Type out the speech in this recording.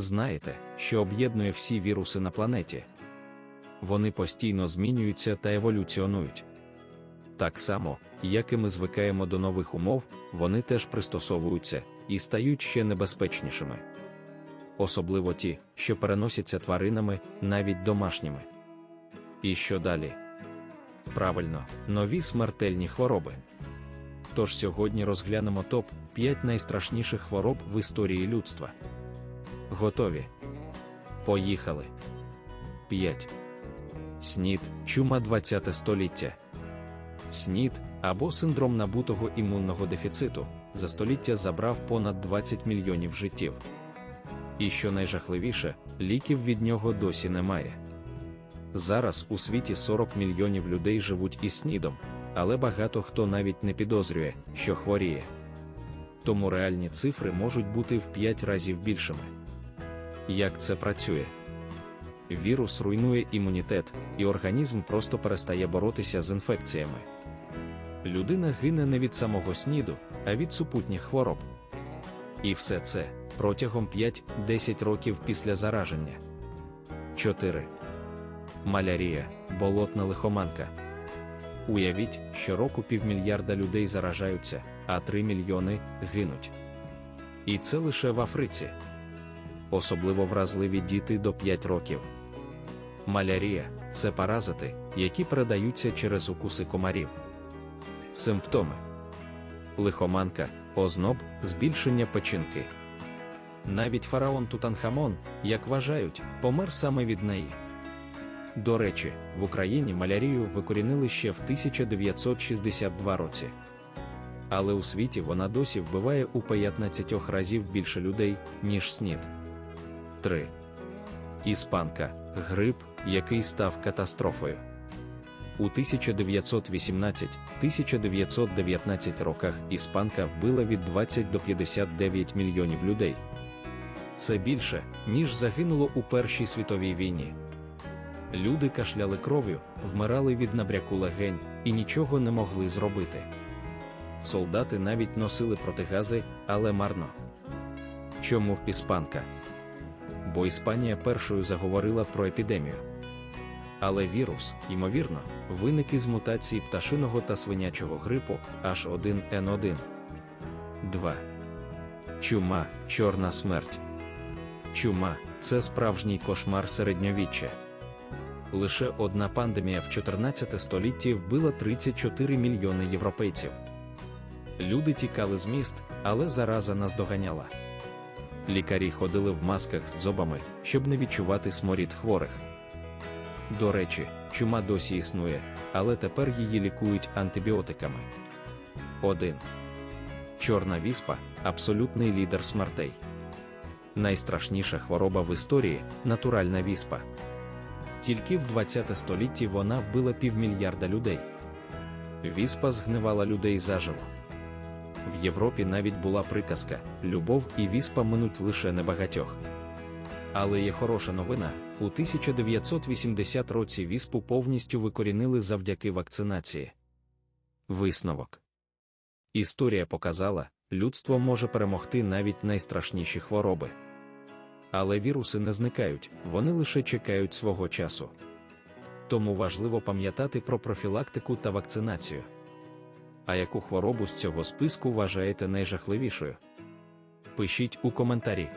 Знаєте, що об'єднує всі віруси на планеті? Вони постійно змінюються та еволюціонують. Так само, як і ми звикаємо до нових умов, вони теж пристосовуються і стають ще небезпечнішими. Особливо ті, що переносяться тваринами, навіть домашніми. І що далі? Правильно, нові смертельні хвороби. Тож сьогодні розглянемо топ 5 найстрашніших хвороб в історії людства. Готові? Поїхали. 5. СНІД чума 20 століття. СНІД або синдром набутого імунного дефіциту за століття забрав понад 20 мільйонів життів. І що найжахливіше, ліків від нього досі немає. Зараз у світі 40 мільйонів людей живуть із СНІДом, але багато хто навіть не підозрює, що хворіє. Тому реальні цифри можуть бути в 5 разів більшими. Як це працює? Вірус руйнує імунітет, і організм просто перестає боротися з інфекціями. Людина гине не від самого сніду, а від супутніх хвороб. І все це протягом 5-10 років після зараження. 4. Малярія, болотна лихоманка. Уявіть, щороку півмільярда людей заражаються, а 3 мільйони гинуть. І це лише в Африці. Особливо вразливі діти до 5 років. Малярія це паразити, які передаються через укуси комарів. Симптоми лихоманка, озноб, збільшення печінки. Навіть фараон Тутанхамон, як вважають, помер саме від неї. До речі, в Україні малярію викорінили ще в 1962 році. Але у світі вона досі вбиває у 15 разів більше людей, ніж СНІД. 3. Іспанка грип, який став катастрофою. У 1918-1919 роках іспанка вбила від 20 до 59 мільйонів людей. Це більше, ніж загинуло у Першій світовій війні. Люди кашляли кров'ю, вмирали від набряку легень і нічого не могли зробити. Солдати навіть носили протигази, але марно. Чому іспанка? Бо Іспанія першою заговорила про епідемію. Але вірус, ймовірно, виник із мутації пташиного та свинячого грипу H1N1. 2. Чума чорна смерть. Чума це справжній кошмар середньовіччя. Лише одна пандемія в 14 столітті вбила 34 мільйони європейців. Люди тікали з міст, але зараза наздоганяла. Лікарі ходили в масках з дзобами, щоб не відчувати сморід хворих. До речі, чума досі існує, але тепер її лікують антибіотиками. 1. Чорна віспа абсолютний лідер смертей. Найстрашніша хвороба в історії натуральна віспа. Тільки в 20 столітті вона вбила півмільярда людей. Віспа згнивала людей заживо. В Європі навіть була приказка: любов і віспа минуть лише небагатьох. Але є хороша новина: у 1980 році віспу повністю викорінили завдяки вакцинації. Висновок Історія показала, людство може перемогти навіть найстрашніші хвороби. Але віруси не зникають, вони лише чекають свого часу. Тому важливо пам'ятати про профілактику та вакцинацію. А яку хворобу з цього списку вважаєте найжахливішою? Пишіть у коментарі.